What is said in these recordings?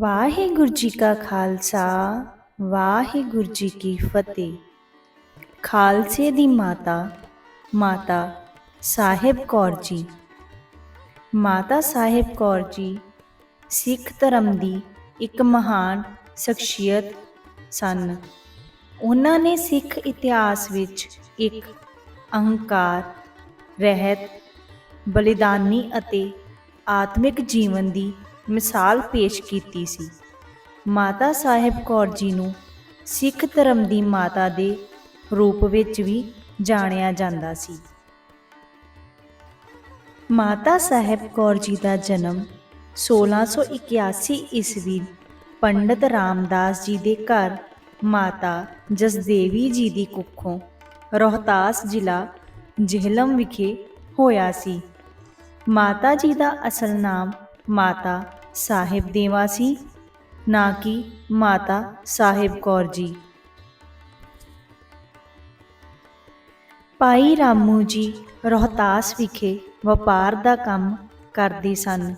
ਵਾਹਿਗੁਰੂ ਜੀ ਕਾ ਖਾਲਸਾ, ਵਾਹਿਗੁਰੂ ਜੀ ਕੀ ਫਤਿਹ। ਖਾਲਸੇ ਦੀ ਮਾਤਾ ਮਾਤਾ ਸਾਹਿਬ ਕੌਰ ਜੀ। ਮਾਤਾ ਸਾਹਿਬ ਕੌਰ ਜੀ ਸਿੱਖ ਧਰਮ ਦੀ ਇੱਕ ਮਹਾਨ ਸ਼ਖਸੀਅਤ ਸਨ। ਉਹਨਾਂ ਨੇ ਸਿੱਖ ਇਤਿਹਾਸ ਵਿੱਚ ਇੱਕ ਅਹੰਕਾਰ, ਰਹਿਤ, ਬਲੀਦਾਨੀ ਅਤੇ ਆਤਮਿਕ ਜੀਵਨ ਦੀ ਮਿਸਾਲ ਪੇਸ਼ ਕੀਤੀ ਸੀ। ਮਾਤਾ ਸਾਹਿਬ ਕੌਰ ਜੀ ਨੂੰ ਸਿੱਖ ਧਰਮ ਦੀ ਮਾਤਾ ਦੇ ਰੂਪ ਵਿੱਚ ਵੀ ਜਾਣਿਆ ਜਾਂਦਾ ਸੀ। ਮਾਤਾ ਸਾਹਿਬ ਕੌਰ ਜੀ ਦਾ ਜਨਮ 1681 ਈਸਵੀ ਪੰਡਤ ਰਾਮਦਾਸ ਜੀ ਦੇ ਘਰ ਮਾਤਾ ਜਸਦੇਵੀ ਜੀ ਦੀ ਕੁੱਖੋਂ ਰੋਹਤਾਸ ਜ਼ਿਲ੍ਹਾ ਜਿਹਲਮ ਵਿਖੇ ਹੋਇਆ ਸੀ। ਮਾਤਾ ਜੀ ਦਾ ਅਸਲ ਨਾਮ ਮਾਤਾ ਸਾਹਿਬ ਦੇਵਾ ਸੀ, ਨਾ ਕਿ ਮਾਤਾ ਸਾਹਿਬ ਕੌਰ ਜੀ। ਭਾਈ ਰਾਮੂ ਜੀ ਰੋਹਤਾਸ ਵਿਖੇ ਵਪਾਰ ਦਾ ਕੰਮ ਕਰਦੇ ਸਨ,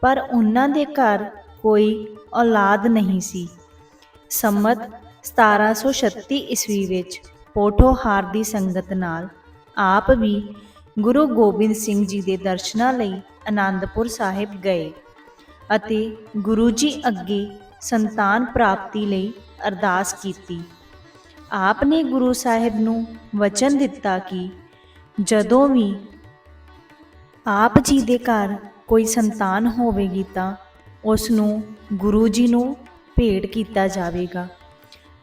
ਪਰ ਉਹਨਾਂ ਦੇ ਘਰ ਕੋਈ ਔਲਾਦ ਨਹੀਂ ਸੀ। ਸੰਮਤ 1736 ਈਸਵੀ ਵਿੱਚ ਪੋਠੋਹਾਰ ਦੀ ਸੰਗਤ ਨਾਲ ਆਪ ਵੀ ਗੁਰੂ ਗੋਬਿੰਦ ਸਿੰਘ ਜੀ ਦੇ ਦਰਸ਼ਨਾਂ ਲਈ ਅਨੰਦਪੁਰ ਸਾਹਿਬ ਗਏ ਅਤੇ ਗੁਰੂ ਜੀ ਅੱਗੇ ਸੰਤਾਨ ਪ੍ਰਾਪਤੀ ਲਈ ਅਰਦਾਸ ਕੀਤੀ। ਆਪ ਨੇ ਗੁਰੂ ਸਾਹਿਬ ਨੂੰ ਵਚਨ ਦਿੱਤਾ ਕਿ ਜਦੋਂ ਵੀ ਆਪ ਜੀ ਦੇ ਘਰ ਕੋਈ ਸੰਤਾਨ ਹੋਵੇਗੀ ਤਾਂ ਉਸ ਨੂੰ ਗੁਰੂ ਜੀ ਨੂੰ ਭੇਟ ਕੀਤਾ ਜਾਵੇਗਾ।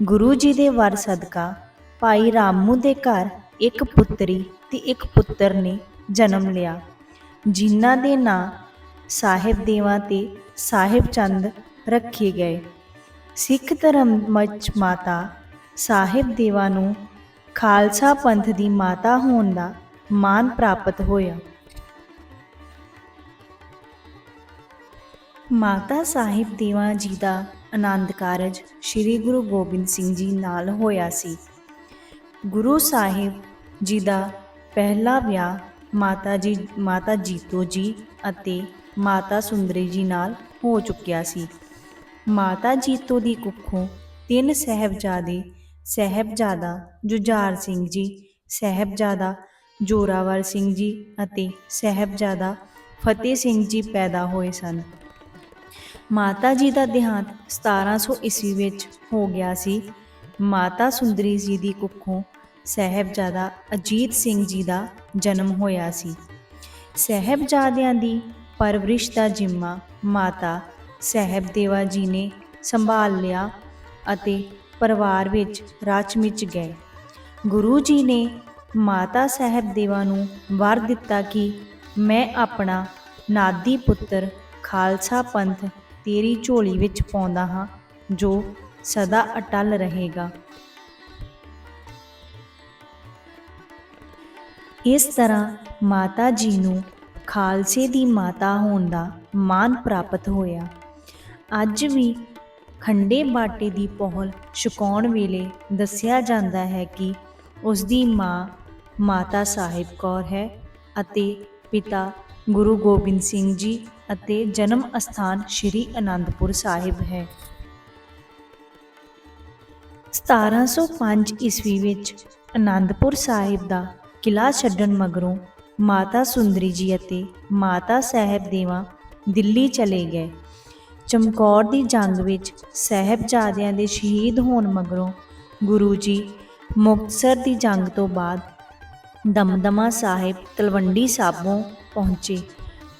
ਗੁਰੂ ਜੀ ਦੇ ਵਰ ਸਦਕਾ ਭਾਈ ਰਾਮੂ ਦੇ ਘਰ ਇੱਕ ਪੁੱਤਰੀ ਤੇ ਇੱਕ ਪੁੱਤਰ ਨੇ ਜਨਮ ਲਿਆ। ਜਿਨ੍ਹਾਂ ਦੇ ਨਾਂ ਸਾਹਿਬ ਦੇਵਾਂ ਤੇ ਸਾਹਿਬ ਚੰਦ ਰੱਖੇ ਗਏ। ਸਿੱਖ ਧਰਮ ਵਿੱਚ ਮਾਤਾ ਸਾਹਿਬ ਦੇਵਾਂ ਨੂੰ ਖਾਲਸਾ ਪੰਥ ਦੀ ਮਾਤਾ ਹੋਣ ਦਾ ਮਾਨ ਪ੍ਰਾਪਤ ਹੋਇਆ। ਮਾਤਾ ਸਾਹਿਬ ਦੇਵਾ ਜੀ ਦਾ ਆਨੰਦ ਕਾਰਜ ਸ੍ਰੀ ਗੁਰੂ ਗੋਬਿੰਦ ਸਿੰਘ ਜੀ ਨਾਲ ਹੋਇਆ ਸੀ। ਗੁਰੂ ਸਾਹਿਬ ਜੀ ਦਾ ਪਹਿਲਾ ਵਿਆਹ ਮਾਤਾ ਜੀ, ਮਾਤਾ ਜੀਤੋ ਜੀ ਅਤੇ ਮਾਤਾ ਸੁੰਦਰੀ ਜੀ ਨਾਲ ਹੋ ਚੁੱਕਿਆ ਸੀ। ਮਾਤਾ ਜੀਤੋ ਦੀ ਕੁੱਖੋਂ ਤਿੰਨ ਸਹਿਬਜ਼ਾਦੇ, ਸਹਿਬਜ਼ਾਦਾ ਜੁਝਾਰ ਸਿੰਘ ਜੀ, ਸਹਿਬਜ਼ਾਦਾ ਜੋਰਾਵਰ ਸਿੰਘ ਜੀ ਅਤੇ ਸਹਿਬਜ਼ਾਦਾ ਫਤਿਹ ਸਿੰਘ ਜੀ ਪੈਦਾ ਹੋਏ ਸਨ। ਮਾਤਾ ਜੀ ਦਾ ਦੇਹਾਂਤ 1700 ਈਸਵੀ ਵਿੱਚ ਹੋ ਗਿਆ ਸੀ। ਮਾਤਾ ਸੁੰਦਰੀ ਜੀ ਦੀ ਕੁੱਖੋਂ ਸਹਿਬਜ਼ਾਦਾ ਅਜੀਤ ਸਿੰਘ ਜੀ ਦਾ ਜਨਮ ਹੋਇਆ ਸੀ। ਸਹਿਬਜ਼ਾਦਿਆਂ ਦੀ ਪਰਵਰਿਸ਼ ਦਾ ਜਿੰਮਾ ਮਾਤਾ ਸਹਿਬਦੇਵਾ ਜੀ ਨੇ ਸੰਭਾਲ ਲਿਆ ਅਤੇ ਪਰਿਵਾਰ ਵਿੱਚ ਰਚ ਮਿਚ ਗਏ। ਗੁਰੂ ਜੀ ਨੇ ਮਾਤਾ ਸਹਿਬਦੇਵਾ ਨੂੰ ਵਰ ਦਿੱਤਾ ਕਿ ਮੈਂ ਆਪਣਾ ਨਾਦੀ ਪੁੱਤਰ ਖਾਲਸਾ ਪੰਥ ਤੇਰੀ ਝੋਲੀ ਵਿੱਚ ਪਾਉਂਦਾ ਹਾਂ, ਜੋ ਸਦਾ ਅਟਲ ਰਹੇਗਾ। ਇਸ ਤਰ੍ਹਾਂ ਮਾਤਾ ਜੀ ਨੂੰ ਖਾਲਸੇ ਦੀ ਮਾਤਾ ਹੋਣ ਦਾ ਮਾਨ ਪ੍ਰਾਪਤ ਹੋਇਆ। ਅੱਜ ਵੀ ਖੰਡੇ ਬਾਟੇ ਦੀ ਪਹੁਲ ਛਕਾਉਣ ਵੇਲੇ ਦੱਸਿਆ ਜਾਂਦਾ ਹੈ ਕਿ ਉਸ ਦੀ ਮਾਂ ਮਾਤਾ ਸਾਹਿਬ ਕੌਰ ਹੈ ਅਤੇ ਪਿਤਾ ਗੁਰੂ ਗੋਬਿੰਦ ਸਿੰਘ ਜੀ ਅਤੇ ਜਨਮ ਅਸਥਾਨ ਸ੍ਰੀ ਅਨੰਦਪੁਰ ਸਾਹਿਬ ਹੈ। 1705 ਈਸਵੀ ਵਿੱਚ ਅਨੰਦਪੁਰ ਸਾਹਿਬ ਦਾ ਕਿਲਾ ਛੱਡਣ ਮਗਰੋਂ ਮਾਤਾ ਸੁੰਦਰੀ ਜੀ ਅਤੇ ਮਾਤਾ ਸਾਹਿਬ ਦੇਵਾ ਦਿੱਲੀ ਚਲੇ ਗਏ। ਚਮਕੌਰ ਦੀ ਜੰਗ ਵਿੱਚ ਸਹਿਬਜ਼ਾਦਿਆਂ ਦੇ ਸ਼ਹੀਦ ਹੋਣ ਮਗਰੋਂ ਗੁਰੂ ਜੀ ਮੁਕਤਸਰ ਦੀ ਜੰਗ ਤੋਂ ਬਾਅਦ ਦਮਦਮਾ ਸਾਹਿਬ ਤਲਵੰਡੀ ਸਾਬੋਂ ਪਹੁੰਚੇ,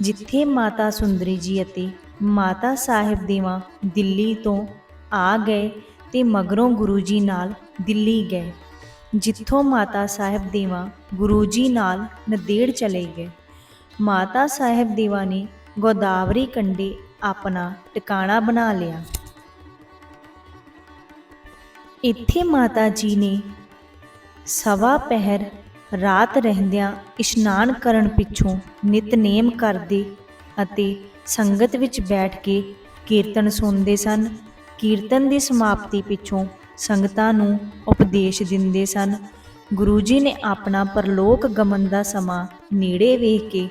ਜਿੱਥੇ ਮਾਤਾ ਸੁੰਦਰੀ ਜੀ ਅਤੇ ਮਾਤਾ ਸਾਹਿਬ ਦੇਵਾ ਦਿੱਲੀ ਤੋਂ ਆ ਗਏ ਤੇ ਮਗਰੋਂ ਗੁਰੂ ਜੀ ਨਾਲ ਦਿੱਲੀ ਗਏ। ਜਿੱਥੋਂ ਮਾਤਾ ਸਾਹਿਬ ਦੇਵਾ ਗੁਰੂ ਜੀ ਨਾਲ ਨਦੇੜ ਚਲੇ ਗਏ। ਮਾਤਾ ਸਾਹਿਬ ਦੇਵਾ ਨੇ ਗੋਦਾਵਰੀ ਕੰਢੇ ਆਪਣਾ ਟਿਕਾਣਾ ਬਣਾ ਲਿਆ। ਇੱਥੇ ਮਾਤਾ ਜੀ ਨੇ ਸਵਾ ਪਹਿਰ ਰਾਤ ਰਹਿੰਦਿਆਂ ਇਸ਼ਨਾਨ ਕਰਨ ਪਿੱਛੋਂ ਨਿਤਨੇਮ ਕਰਦੇ ਅਤੇ ਸੰਗਤ ਵਿੱਚ ਬੈਠ ਕੇ ਕੀਰਤਨ ਸੁਣਦੇ ਸਨ। ਕੀਰਤਨ ਦੀ ਸਮਾਪਤੀ ਪਿੱਛੋਂ ਸੰਗਤਾਂ ਨੂੰ ਉਪਦੇਸ਼ ਦਿੰਦੇ ਸਨ। ਗੁਰੂ ਜੀ ਨੇ ਆਪਣਾ ਪਰਲੋਕ ਗਮਨ ਦਾ ਸਮਾਂ ਨੇੜੇ ਵੇਖ ਕੇ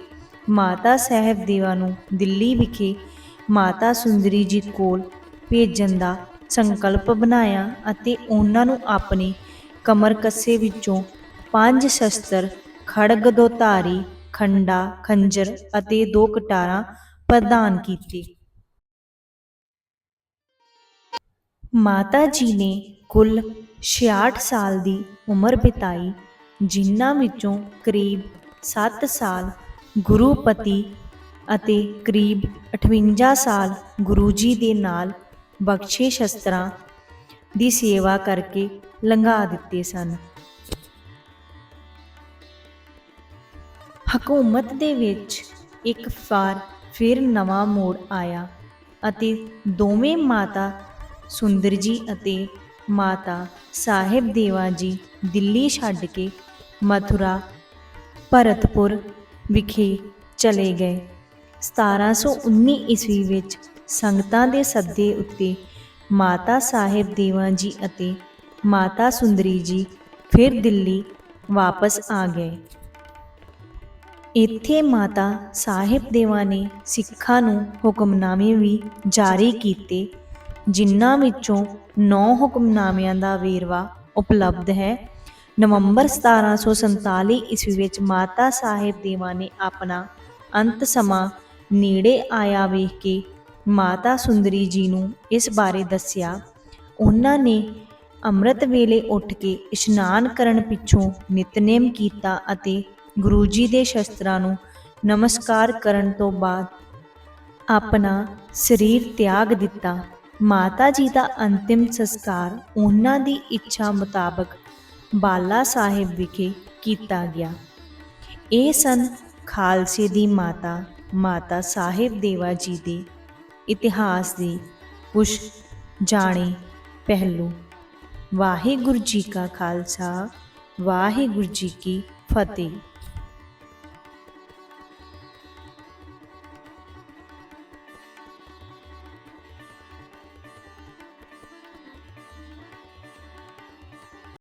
ਮਾਤਾ ਸਾਹਿਬ ਦੇਵਾ ਨੂੰ ਦਿੱਲੀ ਵਿਖੇ ਮਾਤਾ ਸੁੰਦਰੀ ਜੀ ਕੋਲ ਭੇਜਣ ਦਾ ਸੰਕਲਪ ਬਣਾਇਆ ਅਤੇ ਉਹਨਾਂ ਨੂੰ ਆਪਣੇ ਕਮਰ ਕੱਸੇ ਵਿੱਚੋਂ ਪੰਜ ਸ਼ਸਤਰ, ਖੜਗ ਦੋ ਧਾਰੀ ਖੰਡਾ, ਖੰਜਰ ਅਤੇ ਦੋ ਕਟਾਰਾਂ ਪ੍ਰਦਾਨ ਕੀਤੇ। ਮਾਤਾ ਜੀ ਨੇ ਕੁੱਲ 66 ਸਾਲ ਦੀ ਉਮਰ ਬਿਤਾਈ, ਜਿਨ੍ਹਾਂ ਵਿੱਚੋਂ ਕਰੀਬ 7 ਸਾਲ ਗੁਰੂਪਤੀ ਅਤੇ ਕਰੀਬ 58 ਸਾਲ ਗੁਰੂ ਜੀ ਦੇ ਨਾਲ ਬਖਸ਼ੇ ਸ਼ਸਤਰਾਂ ਦੀ ਸੇਵਾ ਕਰਕੇ ਲੰਘਾ ਦਿੱਤੇ ਸਨ। ਹਕੂਮਤ ਦੇ ਵਿੱਚ ਇੱਕ ਵਾਰ ਫਿਰ ਨਵਾਂ ਮੋੜ ਆਇਆ ਅਤੇ ਦੋਵੇਂ ਮਾਤਾ ਸੁੰਦਰ ਜੀ ਅਤੇ ਮਾਤਾ ਸਾਹਿਬ ਦੇਵਾ ਜੀ ਦਿੱਲੀ ਛੱਡ ਕੇ ਮਥੁਰਾ, ਭਰਤਪੁਰ ਵਿਖੇ ਚਲੇ ਗਏ। 1719 ਈਸਵੀ ਵਿੱਚ ਸੰਗਤਾਂ ਦੇ ਸੱਦੇ ਉੱਤੇ ਮਾਤਾ ਸਾਹਿਬ ਦੇਵਾ ਜੀ ਅਤੇ ਮਾਤਾ ਸੁੰਦਰੀ ਜੀ ਫਿਰ ਦਿੱਲੀ ਵਾਪਸ ਆ ਗਏ। ਇੱਥੇ ਮਾਤਾ ਸਾਹਿਬ ਦੇਵਾ ਨੇ ਸਿੱਖਾਂ ਨੂੰ ਹੁਕਮਨਾਮੇ ਵੀ ਜਾਰੀ ਕੀਤੇ। ਜਿਨ੍ਹਾਂ ਵਿੱਚੋਂ 9 ਹੁਕਮਨਾਮਿਆਂ ਦਾ ਵੇਰਵਾ ਉਪਲਬਧ ਹੈ। ਨਵੰਬਰ 1747 ਈਸਵੀ ਵਿੱਚ ਮਾਤਾ ਸਾਹਿਬ ਦੇਵਾ ਨੇ ਆਪਣਾ ਅੰਤ ਸਮਾਂ ਨੇੜੇ ਆਇਆ ਵੇਖ ਕੇ ਮਾਤਾ ਸੁੰਦਰੀ ਜੀ ਨੂੰ ਇਸ ਬਾਰੇ ਦੱਸਿਆ। ਉਹਨਾਂ ਨੇ ਅੰਮ੍ਰਿਤ ਵੇਲੇ ਉੱਠ ਕੇ ਇਸ਼ਨਾਨ ਕਰਨ ਪਿੱਛੋਂ ਨਿਤਨੇਮ ਕੀਤਾ ਅਤੇ ਗੁਰੂ ਜੀ ਦੇ ਸ਼ਸਤਰਾਂ ਨੂੰ ਨਮਸਕਾਰ ਕਰਨ ਤੋਂ ਬਾਅਦ ਆਪਣਾ ਸਰੀਰ ਤਿਆਗ ਦਿੱਤਾ। ਮਾਤਾ ਜੀ ਦਾ ਅੰਤਿਮ ਸੰਸਕਾਰ ਉਹਨਾਂ ਦੀ ਇੱਛਾ ਮੁਤਾਬਕ ਬਾਲਾ ਸਾਹਿਬ ਵਿਖੇ ਕੀਤਾ ਗਿਆ। ਇਹ ਸਨ ਖਾਲਸੇ ਦੀ ਮਾਤਾ ਮਾਤਾ ਸਾਹਿਬ ਦੇਵਾ ਜੀ ਦੇ ਇਤਿਹਾਸ ਦੇ ਕੁਝ ਜਾਣੇ ਪਹਿਲੂ। ਵਾਹਿਗੁਰੂ ਜੀ ਕਾ ਖਾਲਸਾ, ਵਾਹਿਗੁਰੂ ਜੀ ਕੀ ਫਤਿਹ।